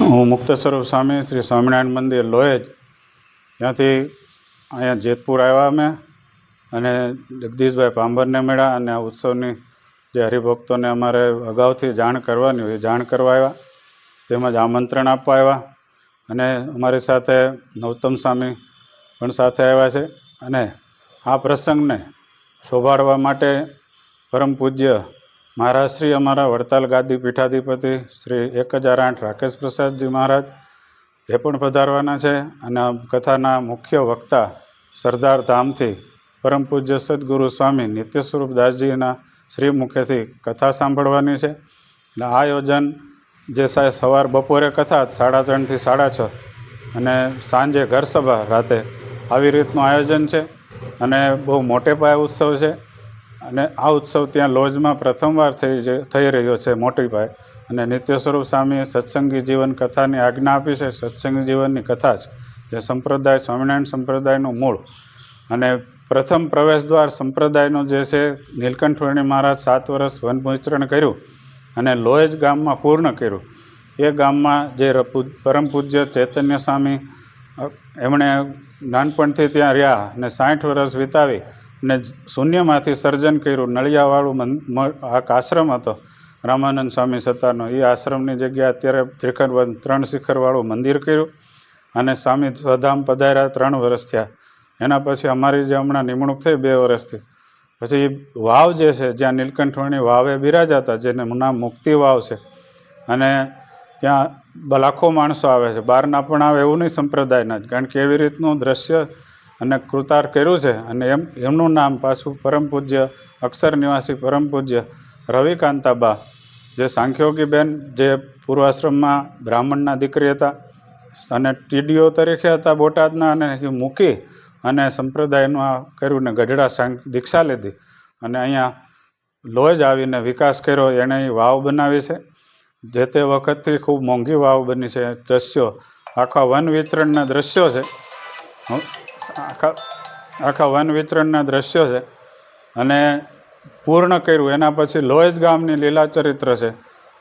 હું મુક્ત સ્વરૂપ સ્વામી શ્રી સ્વામિનારાયણ મંદિર લોહેજ. ત્યાંથી અહીંયા જેતપુર આવ્યા અમે અને જગદીશભાઈ પાંભરને મળ્યા અને આ ઉત્સવની જે હરિભક્તોને અમારે અગાઉથી જાણ કરવાની હોય જાણ કરવા આવ્યા. તેમજ આમંત્રણ આપવા આવ્યા અને અમારી સાથે નવતમ સ્વામી પણ સાથે આવ્યા છે. અને આ પ્રસંગને શોભાડવા માટે પરમ પૂજ્ય મહારાજ શ્રી અમારા વડતાલ ગાદી પીઠાધિપતિ શ્રી એક હજાર આઠ રાકેશ પ્રસાદજી મહારાજ, એ પણ પધારવાના છે અને કથાના મુખ્ય વક્તા સરદાર ધામથી પરમ પૂજ્ય સદગુરુ સ્વામી નિત્ય સ્વરૂપ દાસજીના શ્રી મુખેથી કથા સાંભળવાની છે. અને આ આયોજન જે સાહેબ સવાર બપોરે કથા સાડા ત્રણથી સાડા છ અને સાંજે ઘર સભા રાતે આવી રીતનું આયોજન છે. અને બહુ મોટે પાયે ઉત્સવ છે. અને આ ઉત્સવ ત્યાં લોજમાં પ્રથમવાર થઈ થઈ રહ્યો છે મોટી પાયે અને નિત્ય સ્વરૂપ સ્વામીએ સત્સંગી જીવન કથાની આજ્ઞા આપી છે. સત્સંગી જીવનની કથા જ, જે સંપ્રદાય, સ્વામિનારાયણ સંપ્રદાયનું મૂળ. અને પ્રથમ પ્રવેશ દ્વાર સંપ્રદાયનું જે છે, નીલકંઠવર્ણી મહારાજ સાત વર્ષ વનભૂચરણ કર્યું અને લોહેજ ગામમાં પૂર્ણ કર્યું. એ ગામમાં જે પરમ પૂજ્ય ચૈતન્ય સ્વામી એમણે નાનપણથી ત્યાં રહ્યા અને સાઠ વર્ષ વિતાવી અને શૂન્યમાંથી સર્જન કર્યું. નળિયાવાળું મન આ આશ્રમ હતો. રામાનંદ સ્વામી સત્તાનો. એ આશ્રમની જગ્યાએ અત્યારે શિખર ત્રણ શિખરવાળું મંદિર કર્યું અને સ્વામી સ્વધામ પધાર્યા ત્રણ વર્ષ થયા. એના પછી અમારી જે હમણાં નિમણૂક થઈ બે વર્ષથી પછી વાવ જે છે, જ્યાં નીલકંઠવાણી વાવે બિરાજાતા જેને નામ મુક્તિ વાવ છે. અને ત્યાં લાખો માણસો આવે છે. બહારના પણ આવે એવું નહીં સંપ્રદાયના જ. કારણ કે એવી રીતનું દ્રશ્ય અને કૃતાર કર્યું છે અને એમ, એમનું નામ પાછું પરમ પૂજ્ય, અક્ષર નિવાસી પરમ પૂજ્ય રવિકાંતાબા, જે સાંખ્યોગીબેન, જે પૂર્વાશ્રમમાં બ્રાહ્મણના દીકરી હતા અને ટીડીઓ તરીકે હતા બોટાદના અને મૂકી અને સંપ્રદાયનું આ કર્યું ને ગઢડા સાંખ દીક્ષા લીધી અને અહીંયા લોજ આવીને વિકાસ કર્યો, એણે વાવ બનાવી છે. જે તે વખતથી ખૂબ મોંઘી વાવ બની છે દ્રશ્યો આખા વન વિચરણના દ્રશ્યો છે. આખા આખા વન વિચરણના દ્રશ્યો છે. અને પૂર્ણ કર્યું. એના પછી લોહેજ ગામની લીલા ચરિત્ર છે.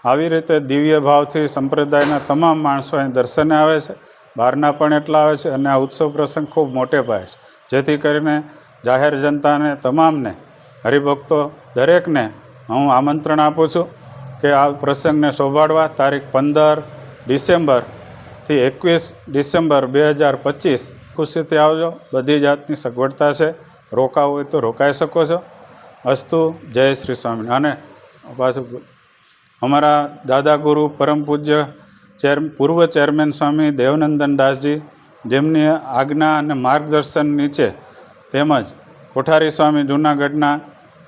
આવી રીતે દિવ્ય ભાવથી સંપ્રદાયના તમામ માણસો અહીં દર્શને આવે છે. બહારના પણ એટલા આવે છે અને આ ઉત્સવ પ્રસંગ ખૂબ મોટે પાયે છે. જેથી કરીને જાહેર જનતાને, તમામને, હરિભક્તો દરેકને હું આમંત્રણ આપું છું કે આ પ્રસંગને શોભાડવા તારીખ પંદર ડિસેમ્બરથી એકવીસ ડિસેમ્બર બે હજાર પચીસ ખુશીથી આવજો. બધી જાતની સગવડતા છે. રોકાવું હોય તો રોકાઈ શકો છો. અસ્તુ, જય શ્રી સ્વામી અને પાછું અમારા દાદા ગુરુ પરમ પૂજ્ય ચેર પૂર્વ ચેરમેન સ્વામી દેવનંદન દાસજી, જેમની આજ્ઞા અને માર્ગદર્શન નીચે તેમજ કોઠારી સ્વામી જૂનાગઢના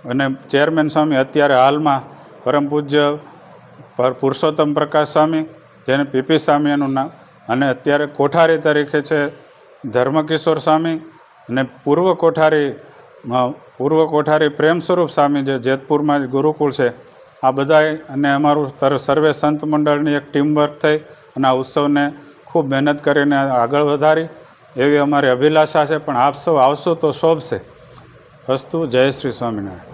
અને ચેરમેન સ્વામી અત્યારે હાલમાં પરમ પૂજ્ય પુરુષોત્તમ પ્રકાશ સ્વામી, જેને પીપી સ્વામી એનું નામ અને અત્યારે કોઠારી તરીકે છે ધર્મકિશોર સ્વામી અને પૂર્વ કોઠારી પૂર્વ કોઠારી પ્રેમ સ્વરૂપ સ્વામી જે જેતપુરમાં ગુરુકુળ છે, આ બધાય અને અમારું તર સર્વે સંત મંડળની એક ટીમ વર્ક થઈ અને આ ઉત્સવને ખૂબ મહેનત કરીને આગળ વધારી. એવી અમારી અભિલાષા છે, પણ આપ સૌ આવશો તો શોભશે. અસ્તુ જય શ્રી સ્વામિનારાયણ.